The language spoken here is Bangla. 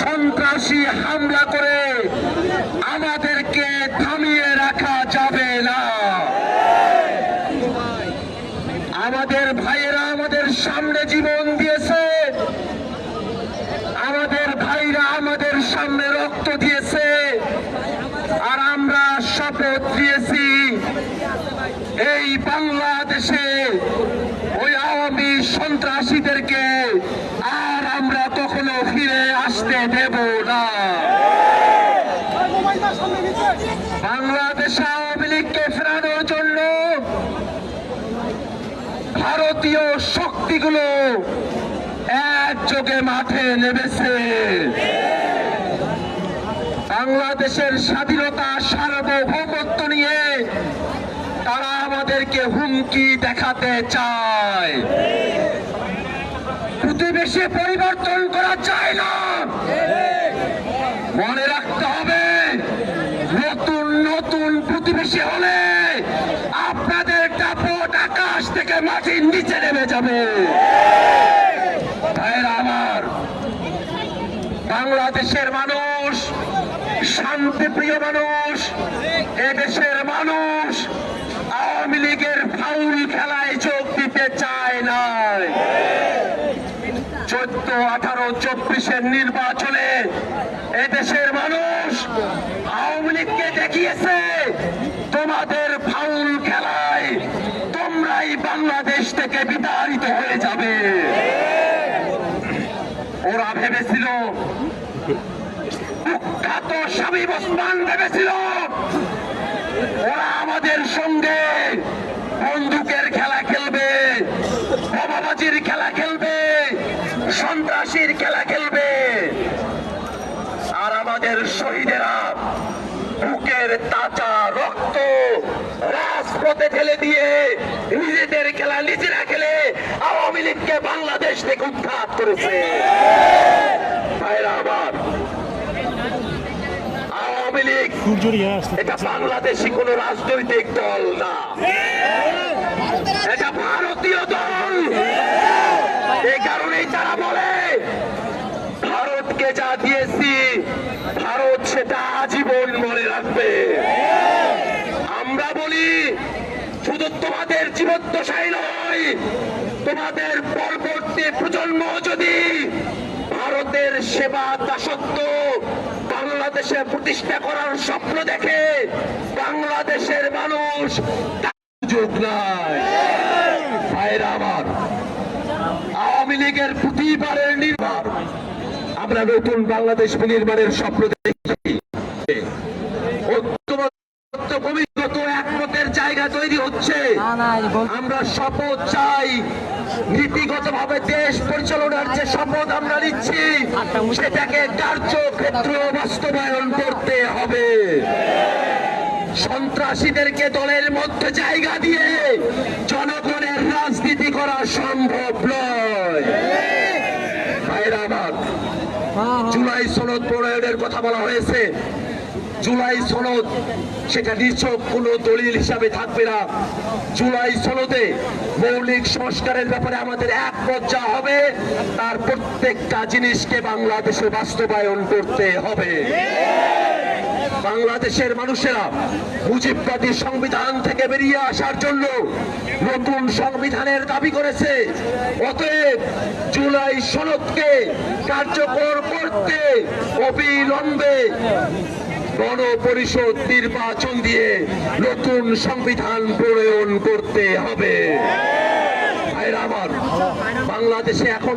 সন্ত্রাসী হামলা করে আমাদেরকে থামিয়ে রাখা যাবে না। আমাদের ভাইয়েরা আমাদের সামনে জীবন দিয়েছে। আমাদের ভাইরা আমাদের সামনে রক্ত দিয়েছে আর আমরা শপথ দিয়েছি এই বাংলাদেশে ওই আওয়ামী সন্ত্রাসীদেরকে আর আমরা কখনো ফিরে আসতে দেব না। বাংলাদেশ আওয়ামী লীগকে ফেরানোর জন্য ভারতীয় শক্তিগুলো একযোগে মাঠে নেমেছে। বাংলাদেশের স্বাধীনতা সার্বভৌমত্ব নিয়ে তারা আমাদেরকে হুমকি দেখাতে চায়। প্রতিবেশী পরিবর্তন করা যায় না। মনে রাখতে হবে, নতুন নতুন প্রতিবেশী হলে আপনাদের টাপট আকাশ থেকে মাটির নিচে নেমে যাবে। আমার, বাংলাদেশের মানুষ, শান্তিপ্রিয় মানুষ, এদেশের মানুষ, আওয়ামী লীগের ফাউল খেলায় চব্বিশের নির্বাচনে এদেশের মানুষ আওয়ামী লীগকে দেখিয়েছে, তোমাদের ফাউল খেলায় তোমরাই বাংলাদেশ থেকে বিতাড়িত হয়ে যাবে। ওরা ভেবেছিল, কুখ্যাত স্বামী ওসমান ভেবেছিল, ওরা আমাদের সঙ্গে বন্দুকের খেলা খেলবে, বোমাবাজির খেলা খেলবে, সন্ত্রাসীর খেলা খেলবে আর আমাদের শহীদেরা, বুকের তাজা রক্ত রাজপথে ঠেলে দিয়ে নিজেদের খেলা নিজেরা খেলে আওয়ামী লীগকে বাংলাদেশ থেকে উৎখাত করেছে। এটা বাংলাদেশি কোন রাজনৈতিক দল না। এটা ভারতীয় দল এই কারণেই তারা বলে ভারতকে যা দিয়েছি ভারত সেটা আজীবন মনে রাখবে আমরা বলি শুধু তোমাদের জীবদ্দশাই নয়, তোমাদের পরবর্তী প্রজন্ম যদি ভারতের সেবা দাসত্ব বাংলাদেশে প্রতিষ্ঠা করার স্বপ্ন দেখে, বাংলাদেশের মানুষ সুযোগ নাই আওয়ামী লীগের প্রতিবারের নির্মাণ আমরা নতুন বাংলাদেশ বিনির্মাণের স্বপ্ন দেখি ঐক্যবদ্ধ জায়গা তৈরি হচ্ছে। আমরা শপথ চাই। নীতিগতভাবে দেশ পরিচালনার যে শপথ আমরা নিচ্ছি সেটাকে কার্যক্ষেত্র বাস্তবায়ন করতে হবে। সন্ত্রাসীদেরকে দলের মধ্যে জায়গা দিয়ে জনগণের রাজনীতি করা সম্ভব নয়। জুলাই সনদ প্রণয়নের কথা বলা হয়েছে। জুলাই সনদ, সেটা নিছক, কোনো দলিল হিসাবে থাকবে না। জুলাই সনদে মৌলিক সংস্কারের ব্যাপারে আমাদের এক যা হবে, তার প্রত্যেকটা জিনিসকে বাংলাদেশে বাস্তবায়ন করতে হবে। বাংলাদেশের মানুষেরা মুজিববাদী সংবিধান থেকে বেরিয়ে আসার জন্য নতুন সংবিধানের দাবি করেছে। অতএব জুলাই সনদকে কার্যকর করতে অবিলম্বে গণপরিষদ নির্বাচন দিয়ে নতুন সংবিধান প্রণয়ন করতে হবে। আমার বাংলাদেশে এখন